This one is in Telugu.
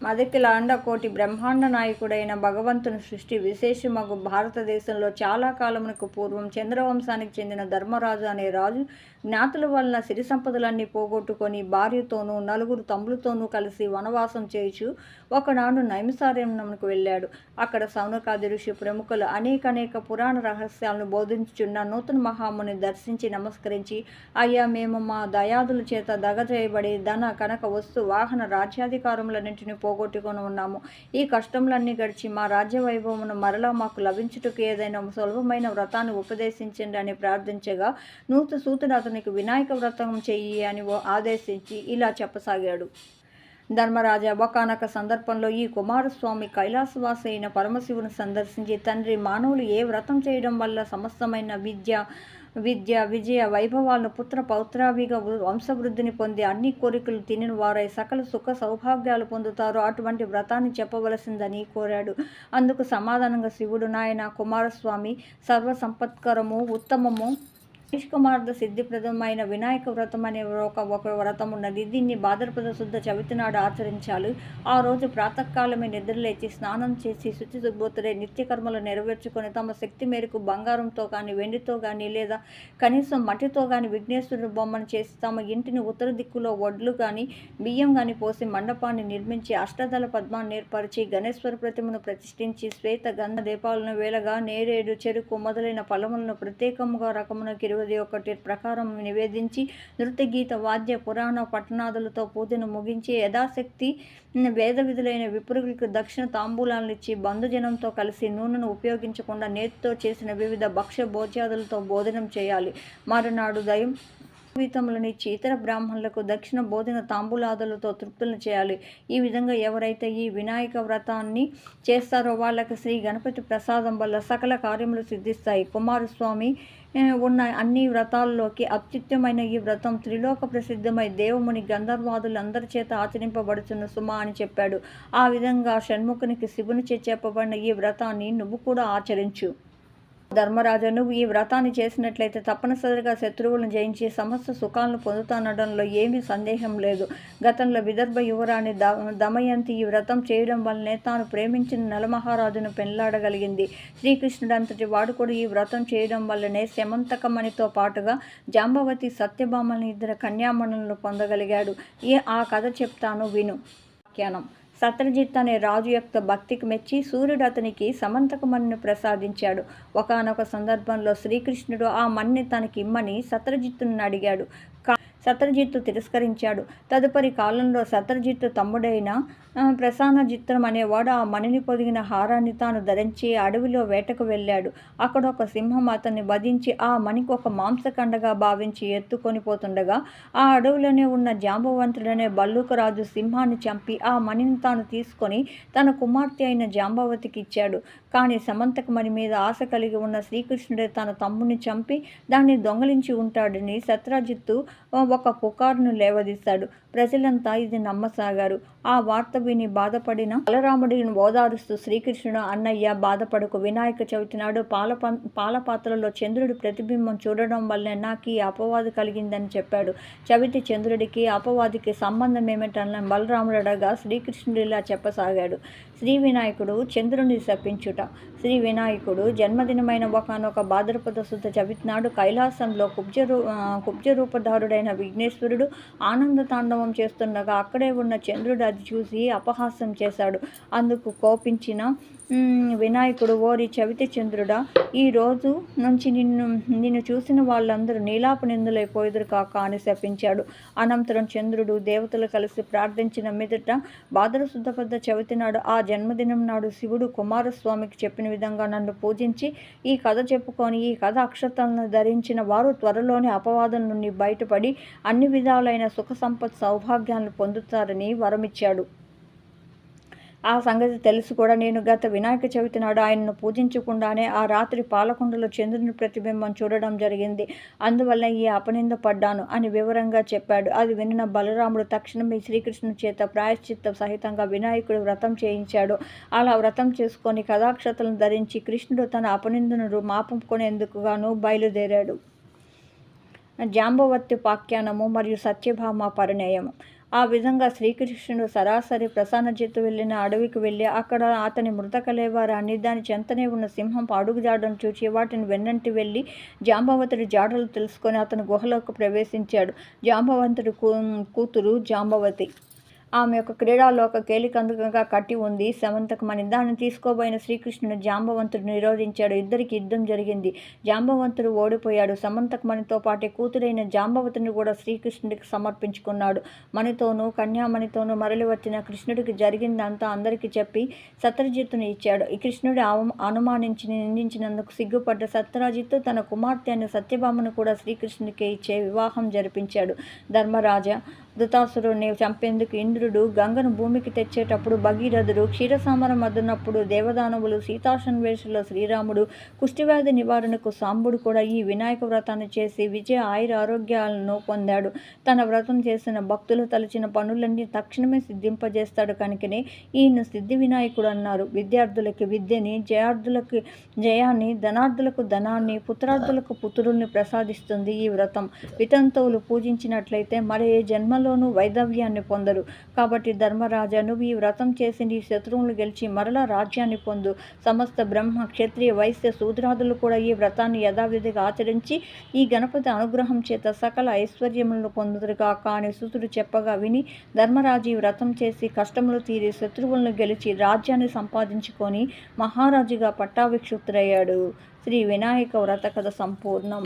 మదకిలాండ కోటి బ్రహ్మాండ నాయకుడైన భగవంతుని సృష్టి విశేషమగు భారతదేశంలో చాలా కాలమునకు పూర్వం చంద్రవంశానికి చెందిన ధర్మరాజు అనే రాజు జ్ఞాతుల వలన సిరి సంపదలన్నీ పోగొట్టుకొని భార్యతోనూ నలుగురు తమ్ములతోనూ కలిసి వనవాసం చేయుచు ఒకనాడు నైమిసారణ్యమునకు వెళ్ళాడు. అక్కడ సౌనకాది ఋషి ప్రముఖులు అనేక అనేక పురాణ రహస్యాలను బోధించుచున్న నూతన మహాముని దర్శించి నమస్కరించి అయ్యా మేము మా దయాదుల చేత దగ చేయబడి ధన కనక వస్తు వాహన రాజ్యాధికారములన్నింటిని పోగొట్టుకొని ఉన్నాము. ఈ కష్టములన్నీ గడిచి మా రాజ్య వైభవమును మరలా మాకు లభించుటకు ఏదైనా సులభమైన వ్రతాన్ని ఉపదేశించండి అని ప్రార్థించగా నూత సూతుడు అతనికి వినాయక వ్రతం చెయ్యి అని ఓ ఆదేశించి ఇలా చెప్పసాగాడు. ధర్మరాజా ఒకనొక సందర్భంలో ఈ కుమారస్వామి కైలాసవాస అయిన పరమశివుని సందర్శించి తండ్రి మానవులు ఏ వ్రతం చేయడం వల్ల సమస్తమైన విద్య విద్య విజయ వైభవాలను పుత్ర పౌత్రాభిగా వంశవృద్ధిని పొంది అన్ని కోరికలు తినిన వారై సకల సుఖ సౌభాగ్యాలు పొందుతారు. అటువంటి వ్రతాన్ని చెప్పవలసిందని కోరాడు. అందుకు సమాధానంగా శివుడు నాయన కుమారస్వామి సర్వ సంపత్కరము ఉత్తమము నిష్కుమార్ద సిద్ధిప్రదమైన వినాయక వ్రతం అనే ఒక ఒక వ్రతం ఉన్నది. దీన్ని భాద్రపద శుద్ధ చవితి నాడు ఆచరించాలి. ఆ రోజు ప్రాతకాలమే నిద్రలేచి స్నానం చేసి శుచి శుభ్రతులై నిత్యకర్మలు నెరవేర్చుకొని తమ శక్తి మేరకు బంగారంతో కానీ వెండితో కానీ లేదా కనీసం మట్టితో కానీ విఘ్నేశ్వరుడు బొమ్మను చేసి తమ ఇంటిని ఉత్తర దిక్కులో వడ్లు కానీ బియ్యం కానీ పోసి మండపాన్ని నిర్మించి అష్టదళ పద్మాన్ని ఏర్పరిచి గణేశ్వర ప్రతిమను ప్రతిష్ఠించి శ్వేత గంధ దీపాలను వేలగా నేరేడు చెరుకు మొదలైన ఫలములను ప్రత్యేకముగా రకమున ఇరవై ఒకటి ప్రకారం నివేదించి నృత్య గీత వాద్య పురాణ పట్టణాదులతో పూజను ముగించి యథాశక్తి వేద విధులైన విపురుగులకు దక్షిణ తాంబూలాలను ఇచ్చి బంధుజనంతో కలిసి నూనెను ఉపయోగించకుండా నేతితో చేసిన వివిధ భక్ష్య భోజ్యాదులతో భోజనం చేయాలి. మరునాడు దయం జీవితంలోని ఇతర బ్రాహ్మణులకు దక్షిణ బోధన తాంబూలాదులతో తృప్తులను చేయాలి. ఈ విధంగా ఎవరైతే ఈ వినాయక వ్రతాన్ని చేస్తారో వాళ్ళకి శ్రీ గణపతి ప్రసాదం వల్ల సకల కార్యములు సిద్ధిస్తాయి. కుమారస్వామి ఉన్న అన్ని వ్రతాల్లోకి అత్యుత్తమైన ఈ వ్రతం త్రిలోక ప్రసిద్ధమై దేవముని గంధర్వాదులందరి చేత ఆచరింపబడుతున్న సుమ అని చెప్పాడు. ఆ విధంగా షణ్ముఖునికి శివునిచే చెప్పబడిన ఈ వ్రతాన్ని నువ్వు కూడా ఆచరించు. ధర్మరాజు నువ్వు ఈ వ్రతాన్ని చేసినట్లయితే తప్పనిసరిగా శత్రువులను జయించి సమస్త సుఖాలను పొందుతానడంలో ఏమీ సందేహం లేదు. గతంలో విదర్భ యువరాణి ద దమయంతి ఈ వ్రతం చేయడం వల్లనే తాను ప్రేమించిన నలమహారాజును పెళ్ళాడగలిగింది. శ్రీకృష్ణుడు అంతటి వాడు కూడా ఈ వ్రతం చేయడం వల్లనే శమంతకమణితో పాటుగా జాంబవతి సత్యభామని ఇద్దరు కన్యామణులను పొందగలిగాడు. ఈ ఆ కథ చెప్తాను విను. వ్యాఖ్యానం. సత్రజిత్ అనే రాజు యొక్క భక్తికి మెచ్చి సూర్యుడు అతనికి సమంతకమణిని ప్రసాదించాడు. ఒకానొక సందర్భంలో శ్రీకృష్ణుడు ఆ మణిని తనకి ఇమ్మని సత్రజిత్తును అడిగాడు. కా- సత్రజిత్తు తిరస్కరించాడు. తదుపరి కాలంలో సత్రజిత్తు తమ్ముడైన ప్రసాన చిత్రం అనేవాడు ఆ మణిని పొదిగిన హారాన్ని తాను ధరించి అడవిలో వేటకు వెళ్ళాడు. అక్కడ ఒక సింహం అతన్ని వధించి ఆ మణికి ఒక మాంసకండగా భావించి ఎత్తుకొని పోతుండగా ఆ అడవిలోనే ఉన్న జాంబవంతుడనే బల్లూకరాజు సింహాన్ని చంపి ఆ మణిని తాను తీసుకొని తన కుమార్తె అయిన జాంబవతికి ఇచ్చాడు. కానీ సమంతక మణి మీద ఆశ కలిగి ఉన్న శ్రీకృష్ణుడే తన తమ్ముని చంపి దాన్ని దొంగలించి ఉంటాడని సత్రాజిత్తు ఒక పుకార్ను లేవదీశాడు ప్రజలంతా ఇది నమ్మసాగారు. ఆ వార్త విని బాధపడిన బలరాముడిని ఓదారుస్తూ శ్రీకృష్ణుడు అన్నయ్య బాధపడకు. వినాయక చవితి నాడు పాల పాలపాత్రలో పాత్రలో చంద్రుడి ప్రతిబింబం చూడడం వల్లనే నాకు ఈ అపవాదు కలిగిందని చెప్పాడు. చవితి చంద్రుడికి అపవాదికి సంబంధం ఏమిటన్న బలరాముడు అడగా శ్రీకృష్ణుడు ఇలా చెప్పసాగాడు. శ్రీ వినాయకుడు చంద్రుని శపించుట. శ్రీ వినాయకుడు జన్మదినమైన ఒకనొక భాద్రపద శుద్ధ చవితి నాడు కైలాసంలో కుబ్జ రూ కుబ్జ రూపధారుడైన విఘ్నేశ్వరుడు ఆనంద తాండవం చేస్తుండగా అక్కడే ఉన్న చంద్రుడు అది చూసి అపహాస్యం చేశాడు. అందుకు కోపించిన వినాయకుడు ఓరి చవితి చంద్రుడా ఈ రోజు నుంచి నిన్ను నిన్ను చూసిన వాళ్ళందరూ నీలాపు నిందులైపోయిదురు కాక అని శపించాడు. అనంతరం చంద్రుడు దేవతలు కలిసి ప్రార్థించిన మీదట భాద్ర శుద్ధపద్ద చవితి నాడు ఆ జన్మదినం నాడు శివుడు కుమారస్వామికి చెప్పిన విధంగా నన్ను పూజించి ఈ కథ చెప్పుకొని ఈ కథ అక్షతలను ధరించిన వారు త్వరలోనే అపవాదం నుండి బయటపడి అన్ని విధాలైన సుఖ సంపత్ సౌభాగ్యాలను పొందుతారని వరమిచ్చాడు. ఆ సంగతి తెలుసు కూడా. నేను గత వినాయక చవితి నాడు ఆయనను పూజించకుండానే ఆ రాత్రి పాలకొండలో చంద్రుని ప్రతిబింబం చూడడం జరిగింది. అందువల్ల ఈ అపనింద పడ్డాను అని వివరంగా చెప్పాడు. అది వినిన బలరాముడు తక్షణమే శ్రీకృష్ణుని చేత ప్రాయశ్చిత్త సహితంగా వినాయకుడు వ్రతం చేయించాడు. అలా వ్రతం చేసుకొని కథాక్షతలను ధరించి కృష్ణుడు తన అపనిందను మాపుకునేందుకుగాను బయలుదేరాడు. జాంబవత్తి పాఖ్యానము మరియు సత్యభామ పరిణయము. ఆ విధంగా శ్రీకృష్ణుడు సరాసరి ప్రసన్నజిత్తు వెళ్ళిన అడవికి వెళ్ళి అక్కడ అతని మృతకలేవారాన్ని దాని చెంతనే ఉన్న సింహం అడుగుజాడను చూచి వాటిని వెన్నంటి వెళ్ళి జాంబవతుడి జాడలు తెలుసుకొని అతను గుహలోకి ప్రవేశించాడు. జాంబవంతుడి కూ- కూతురు జాంబవతి. ఆమె యొక్క క్రీడాలోక కేలికందుకంగా కట్టి ఉంది. శమంతకమని దాన్ని తీసుకోబోయిన శ్రీకృష్ణుడు జాంబవంతుడు నిరోధించాడు. ఇద్దరికి యుద్ధం జరిగింది. జాంబవంతుడు ఓడిపోయాడు. సమంతకమణితో పాటే కూతురైన జాంబవతిని కూడా శ్రీకృష్ణుడికి సమర్పించుకున్నాడు. మణితోనూ కన్యామణితోనూ మరలి వచ్చిన కృష్ణుడికి జరిగిందంతా అందరికీ చెప్పి సత్రజిత్తును ఇచ్చాడు. ఈ కృష్ణుడి అవ- అనుమానించి నిందించినందుకు సిగ్గుపడ్డ సత్రజిత్తు తన కుమార్తె అయిన సత్యభామను కూడా శ్రీకృష్ణుడికి ఇచ్చే వివాహం జరిపించాడు. ధర్మరాజా ధృతాసురుడిని చంపేందుకు ఇంద్రుడు గంగను భూమికి తెచ్చేటప్పుడు భగీరథుడు క్షీరసామరం అద్దునప్పుడు దేవదానవులు సీతాసన్వేషుల శ్రీరాముడు కుష్టివ్యాధి నివారణకు సాంబుడు కూడా ఈ వినాయక వ్రతాన్ని చేసి విజయ ఆయుర ఆరోగ్యాలను పొందాడు. తన వ్రతం చేసిన భక్తులు తలచిన పనులన్నీ తక్షణమే సిద్ధింపజేస్తాడు కనుకనే ఈయన సిద్ధి వినాయకుడు అన్నారు. విద్యార్థులకి విద్యని జయార్థులకి జయాన్ని ధనార్థులకు ధనాన్ని పుత్రార్థులకు పుత్రుల్ని ప్రసాదిస్తుంది ఈ వ్రతం. వితంతువులు పూజించినట్లయితే మరి ఏ జన్మలోనూ వైదవ్యాన్ని పొందరు. కాబట్టి ధర్మరాజా నువ్వు ఈ వ్రతం చేసి నీ శత్రువులు గెలిచి మరలా రాజ్యాన్ని పొందు. సమస్త బ్రహ్మ క్షత్రియ వైశ్య శూద్రాదులు కూడా ఈ వ్రతాన్ని యథావిధిగా ఆచరించి ఈ గణపతి అనుగ్రహం చేత సకల ఐశ్వర్యములను పొందుదురుగా కాని సుతుడు చెప్పగా విని ధర్మరాజు ఈ వ్రతం చేసి కష్టములు తీరి శత్రువులను గెలిచి రాజ్యాన్ని సంపాదించుకొని మహారాజుగా పట్టాభిక్షుత్రయ్యాడు శ్రీ వినాయక వ్రత కథ సంపూర్ణం.